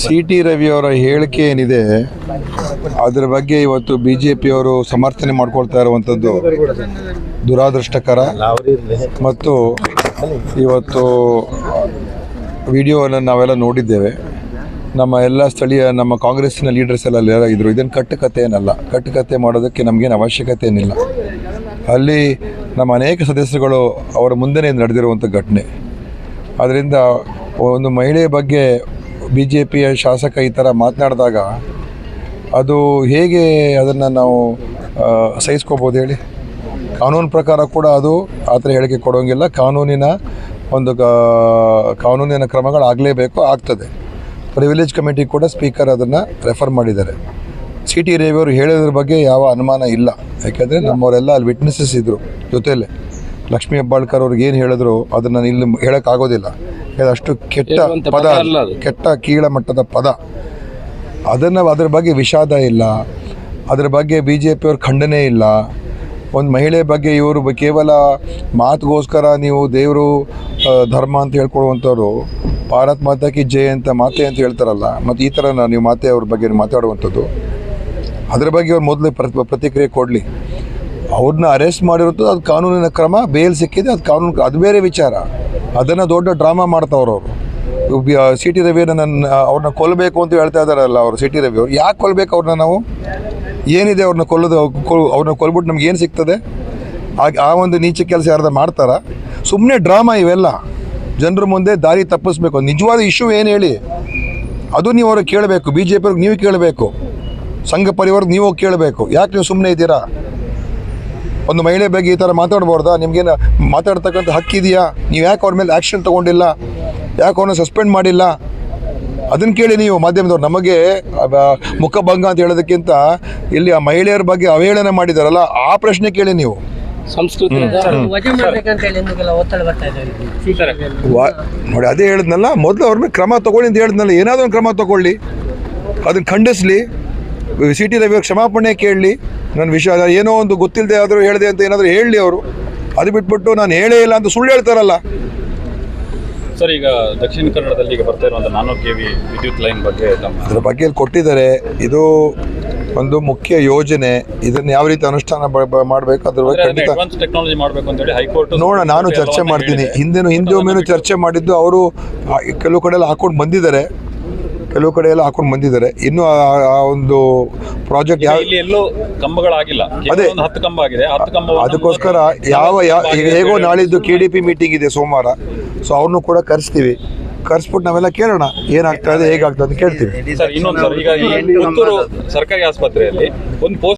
C T ರವಿಯವರ ಹೇಳಿಕೆ ಏನಿದೆ, ಅದರ ಬಗ್ಗೆ ಇವತ್ತು ಬಿ ಜೆ ಪಿಯವರು ಸಮರ್ಥನೆ ಮಾಡ್ಕೊಳ್ತಾ ಇರುವಂಥದ್ದು ದುರಾದೃಷ್ಟಕರ. ಮತ್ತು ಇವತ್ತು ವಿಡಿಯೋವನ್ನು ನಾವೆಲ್ಲ ನೋಡಿದ್ದೇವೆ. ನಮ್ಮ ಎಲ್ಲ ಸ್ಥಳೀಯ, ನಮ್ಮ ಕಾಂಗ್ರೆಸ್ಸಿನ ಲೀಡರ್ಸ್ ಎಲ್ಲ ಎಲ್ಲ ಇದ್ರು ಇದೇನು ಕಟ್ಟುಕತೆ ಏನಲ್ಲ. ಕಟ್ಟುಕತೆ ಮಾಡೋದಕ್ಕೆ ನಮಗೇನು ಅವಶ್ಯಕತೆ ಏನಿಲ್ಲ. ಅಲ್ಲಿ ನಮ್ಮ ಅನೇಕ ಸದಸ್ಯರುಗಳು ಅವರ ಮುಂದೆನೇ ನಡೆದಿರುವಂಥ ಘಟನೆ. ಅದರಿಂದ ಒಂದು ಮಹಿಳೆಯ ಬಗ್ಗೆ ಬಿ ಜೆ ಪಿಯ ಶಾಸಕ ಈ ಥರ ಮಾತನಾಡಿದಾಗ ಅದು ಹೇಗೆ ಅದನ್ನು ನಾವು ಸಹಿಸ್ಕೋಬೋದು ಹೇಳಿ? ಕಾನೂನು ಪ್ರಕಾರ ಕೂಡ ಅದು ಆ ಥರ ಹೇಳಿಕೆ ಕೊಡೋಂಗಿಲ್ಲ. ಕಾನೂನಿನ ಒಂದು ಕಾನೂನಿನ ಕ್ರಮಗಳಾಗಲೇಬೇಕು ಆಗ್ತದೆ. ಪ್ರಿವಿಲೇಜ್ ಕಮಿಟಿ ಕೂಡ ಸ್ಪೀಕರ್ ಅದನ್ನು ರೆಫರ್ ಮಾಡಿದ್ದಾರೆ. ಸಿ ಟಿ ರೇವಿಯವರು ಹೇಳೋದ್ರ ಬಗ್ಗೆ ಯಾವ ಅನುಮಾನ ಇಲ್ಲ. ಯಾಕೆಂದರೆ ನಮ್ಮವರೆಲ್ಲ ಅಲ್ಲಿ ವಿಟ್ನೆಸಸ್ ಇದ್ದರು ಜೊತೆಯಲ್ಲೇ. ಲಕ್ಷ್ಮೀ ಹೆಬ್ಬಾಳ್ಕರ್ ಅವ್ರಿಗೆ ಏನು ಹೇಳಿದ್ರು ಅದನ್ನು ಇಲ್ಲಿ ಹೇಳೋಕ್ಕಾಗೋದಿಲ್ಲ ಅಷ್ಟು ಕೆಟ್ಟ ಪದ. ಕೆಟ್ಟ ಕೀಳ ಮಟ್ಟದ ಪದ. ಅದನ್ನು ಅದ್ರ ಬಗ್ಗೆ ವಿಷಾದ ಇಲ್ಲ. ಅದ್ರ ಬಗ್ಗೆ ಬಿ ಜೆ ಪಿಯವ್ರ ಖಂಡನೆ ಇಲ್ಲ. ಒಂದು ಮಹಿಳೆ ಬಗ್ಗೆ ಇವರು ಕೇವಲ ಮಾತುಗೋಸ್ಕರ ನೀವು ದೇವರು ಧರ್ಮ ಅಂತ ಹೇಳ್ಕೊಳ್ಳುವಂಥವ್ರು ಭಾರತ್ ಮಾತಾ ಕಿ ಜಯ ಅಂತ ಮಾತೆ ಅಂತ ಹೇಳ್ತಾರಲ್ಲ ಮತ್ತು ಈ ಥರ ನೀವು ಮಾತೆ ಅವ್ರ ಬಗ್ಗೆ ಮಾತಾಡುವಂಥದ್ದು ಅದ್ರ ಬಗ್ಗೆ ಅವ್ರು ಮೊದಲು ಪ್ರ ಪ್ರತಿಕ್ರಿಯೆ ಕೊಡಲಿ. ಅವ್ರನ್ನ ಅರೆಸ್ಟ್ ಮಾಡಿರೋದು ಅದು ಕಾನೂನಿನ ಕ್ರಮ ಬೇಲ್ ಸಿಕ್ಕಿದೆ ಅದು ಕಾನೂನು ಅದು ಬೇರೆ ವಿಚಾರ. ಅದನ್ನು ದೊಡ್ಡ ಡ್ರಾಮಾ ಮಾಡ್ತಾವ್ರು ಅವರು. ಸಿ ಟಿ ನನ್ನ ಅವ್ರನ್ನ ಕೊಲ್ಲಬೇಕು ಅಂತ ಹೇಳ್ತಾ ಇದ್ದಾರಲ್ಲ ಅವರು ಸಿ ಟಿ ರವಿ ಅವ್ರು. ಯಾಕೆ ಕೊಲ್ಲಬೇಕು ಅವ್ರನ್ನ ನಾವು? ಏನಿದೆ ಅವ್ರನ್ನ ಕೊಲ್ಲೋದು ಕೊಲ್- ಅವ್ರನ್ನ ಕೊಲ್ಬಿಟ್ಟು ನಮ್ಗೆ ಏನು ಸಿಗ್ತದೆ? ಆ ಒಂದು ನೀಚ ಕೆಲಸ ಯಾರ್ದ ಮಾಡ್ತಾರ? ಸುಮ್ಮನೆ ಡ್ರಾಮಾ ಇವೆಲ್ಲ. ಜನರ ಮುಂದೆ ದಾರಿ ತಪ್ಪಿಸ್ಬೇಕು. ನಿಜವಾದ ಇಶ್ಯೂ ಏನು ಹೇಳಿ? ಅದು ನೀವು ಅವ್ರಿಗೆ ಕೇಳಬೇಕು. ಬಿ ಜೆ ಪಿಯವ್ರಿಗೆ ನೀವು ಕೇಳಬೇಕು. ಸಂಘ ಪರಿವಾರಕ್ಕೆ ನೀವು ಕೇಳಬೇಕು. ಯಾಕೆ ನೀವು ಸುಮ್ಮನೆ ಇದ್ದೀರಾ? ಒಂದು ಮಹಿಳೆ ಬಗ್ಗೆ ಈ ಥರ ಮಾತಾಡ್ಬಾರ್ದಾ? ನಿಮಗೇನು ಮಾತಾಡ್ತಕ್ಕಂಥ ಹಕ್ಕಿದೆಯಾ ನೀವು ಯಾಕೆ ಅವ್ರ ಮೇಲೆ ಆ್ಯಕ್ಷನ್ ತೊಗೊಂಡಿಲ್ಲ? ಯಾಕೆ ಅವ್ರನ್ನ ಸಸ್ಪೆಂಡ್ ಮಾಡಿಲ್ಲ? ಅದನ್ನು ಕೇಳಿ ನೀವು ಮಾಧ್ಯಮದವ್ರು. ನಮಗೆ ಮುಖಭಂಗ ಅಂತ ಹೇಳೋದಕ್ಕಿಂತ ಇಲ್ಲಿ ಆ ಮಹಿಳೆಯರ ಬಗ್ಗೆ ಅವಹೇಳನ ಮಾಡಿದಾರಲ್ಲ ಆ ಪ್ರಶ್ನೆ ಕೇಳಿ ನೀವು. ಸಂಸ್ಕೃತಿ ನೋಡಿ ಅದೇ ಹೇಳಿದ್ನಲ್ಲ ಮೊದಲು ಅವ್ರ ಮೇಲೆ ಕ್ರಮ ತಗೊಳ್ಳಿ ಅಂತ ಹೇಳಿದ್ನಲ್ಲ ಏನಾದರೂ ಒಂದು ಕ್ರಮ ತಗೊಳ್ಳಿ. ಅದನ್ನು ಖಂಡಿಸ್ಲಿ. ಸಿ ಟಿ ರವಿ ಕ್ಷಮಾಪಣೆ ಕೇಳಲಿ. ನನ್ನ ವಿಷಯ ಏನೋ ಒಂದು ಗೊತ್ತಿಲ್ಲದೆ ಆದರೂ ಹೇಳಿದೆ ಅಂತ ಏನಾದರೂ ಹೇಳಲಿ ಅವರು. ಅದು ಬಿಟ್ಬಿಟ್ಟು ನಾನು ಹೇಳೇ ಇಲ್ಲ ಅಂತ ಸುಳ್ಳು ಹೇಳ್ತಾರಲ್ಲ. ಸರ್ ಈಗ ದಕ್ಷಿಣ ಕನ್ನಡದಲ್ಲಿ ಈಗ ಬರ್ತಾ ಇರುವಂತ ನಾನ್ನೂರು ಕೆ ವಿ ವಿದ್ಯುತ್ ಲೈನ್ ಬಗ್ಗೆ ಅದ್ರ ಬಗ್ಗೆ ಇಲ್ಲಿ ಕೊಟ್ಟಿದ್ದಾರೆ. ಇದು ಒಂದು ಮುಖ್ಯ ಯೋಜನೆ. ಇದನ್ನು ಯಾವ ರೀತಿ ಅನುಷ್ಠಾನ ಮಾಡಬೇಕು? ಅದ್ರ ಬಗ್ಗೆ ಖಂಡಿತ ಟೆಕ್ನಾಲಜಿ ಮಾಡಬೇಕು ಅಂತ ಹೇಳಿ ಹೈಕೋರ್ಟ್ ನೋಡೋಣ ನಾನು ಚರ್ಚೆ ಮಾಡ್ತೀನಿ. ಹಿಂದೆನೂ ಹಿಂದೆ ಒಮ್ಮೆನೂ ಚರ್ಚೆ ಮಾಡಿದ್ದು ಅವರು ಕೆಲವು ಕಡೆ ಎಲ್ಲ ಹಾಕೊಂಡು ಬಂದಿದ್ದಾರೆ. ಕೆಲವು ಕಡೆ ಎಲ್ಲ ಹಾಕೊಂಡು ಬಂದಿದ್ದಾರೆ. ಇನ್ನು ಆ- ಆ ಒಂದು ಪ್ರಾಜೆಕ್ಟ್ ಯಾವ ಇಲ್ಲಿ ಎಲ್ಲೂ ಕಂಬಗಳಾಗಿಲ್ಲ. ಅದೇ. ಒಂದು ಹತ್ತು ಕಂಬ ಆಗಿದೆ. ಹತ್ತು ಕಂಬ ಅದಕ್ಕೋಸ್ಕರ ಯಾವ ಈಗ ಹೇಗೋ ನಾಳಿದ್ದು ಕೆ ಡಿ ಪಿ ಮೀಟಿಂಗ್ ಇದೆ ಸೋಮವಾರ. ಸೊ ಅವ್ರನ್ನೂ ಕೂಡ ಕರೆಸ್ತೀವಿ. ಕರೆಸ್ಬಿಟ್ಟು ನಾವೆಲ್ಲ ಕೇಳೋಣ. ಏನಾಗ್ತಾ ಇದೆ ಹೇಗಾಗ್ತದೆ ಅಂತ ಕೇಳ್ತೀವಿ. ಸರ್ ಇನ್ನೊಂದು ಸರ್ ಈಗ ಈ ಪುತ್ತೂರು ಸರ್ಕಾರಿ ಆಸ್ಪತ್ರೆಯಲ್ಲಿ ಒಂದು ಪೋಸ್ಟ್